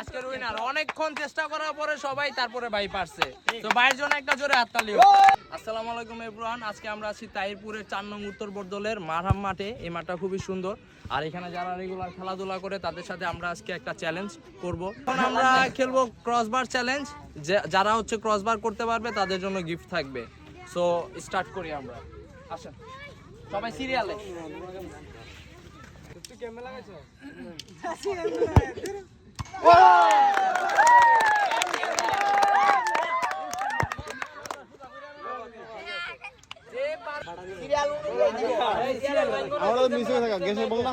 আজকের উইনার অনেকক্ষণ চেষ্টা করার পরে সবাই তারপরে ভাই পারছে। তো ভাইয়ের জন্য একটা জোরে। আসসালামু আলাইকুম আজকে আমরা আছি চার নং উত্তর বর্দলের মারহাম মাঠে। এই মাঠটা খুবই সুন্দর। আর এখানে যারা রেগুলার খেলাধুলা করে, তাদের সাথে আমরা আজকে একটা চ্যালেঞ্জ করব। এখন আমরা খেলব ক্রসবার চ্যালেঞ্জ যারা হচ্ছে ক্রসবার করতে পারবে, তাদের জন্য গিফট থাকবে। সো স্টার্ট করি আমরা। আসেন। সবাই সিরিয়ালে আমরা মিস হয়ে থাকা গেছে বল না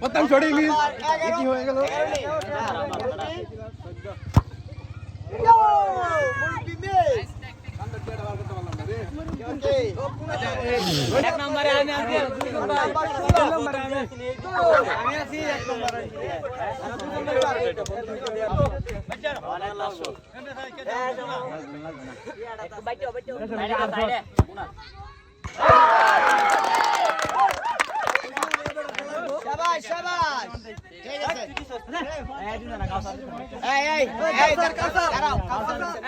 প্রথম ছড়ি মিস কি হয়ে গেল? এক নম্বরে আমি আছি আমি আছি এক নম্বরে শাবাশ শাবাশ ঠিক আছে। এই এই এই দাঁড়াও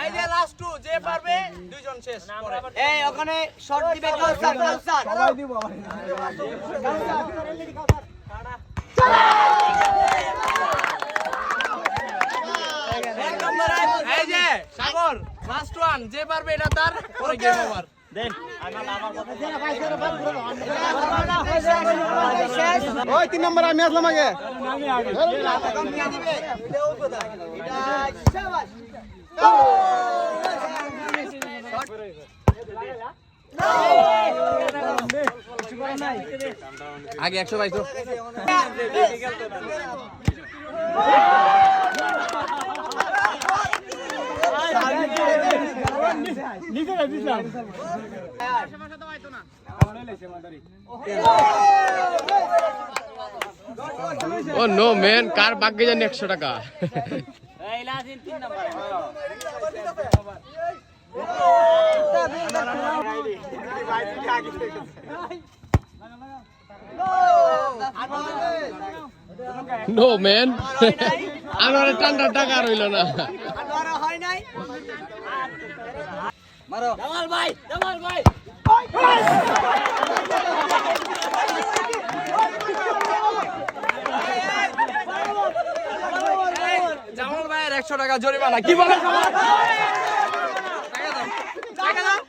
এই যে লাস্ট টু যে পারবে দুইজন শেষ এই ওখানে শর্ট দিবে কাউসার কাউসার সবাই দিব। এই যে সাগর লাস্ট ওয়ান যে পারবে এটা তার পরে গেম ওভার ওই তিন নম্বর আমি আসলাম আগে আগে একশো বাইশো ও নো মেন কার বাকি জানি একশো টাকা? নো মেন আমার টান্ডা টাকা রইল না হয় নাই মারো জামাল ভাই জামাল ভাই জামাল ভাইয়ের একশো টাকা জরিমানা কি বলে জামাল? টাকা দাও, টাকা দাও।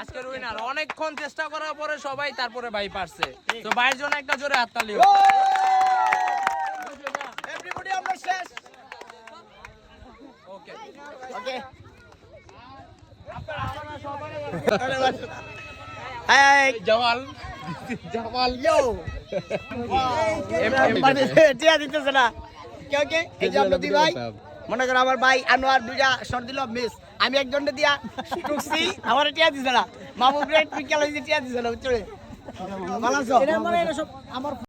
আজকের উইনার অনেকক্ষণ চেষ্টা করার পরে সবাই তারপরে ভাই পারছে তো ভাইয়ের জন্য একটা জোরে হাততালি টিয়া দিতেছে না। কেউ কে এই যে আমরা দুই ভাই মনে করো আমার ভাই আনোয়ার দুইটা শর্ট দিল মিস আমি একজনটা দিয়া টুকছি, আমার টিয়া দিছে না। মামু গ্রেট পিকাল টিয়া দিছে না, বুঝছ? ভালো আছো?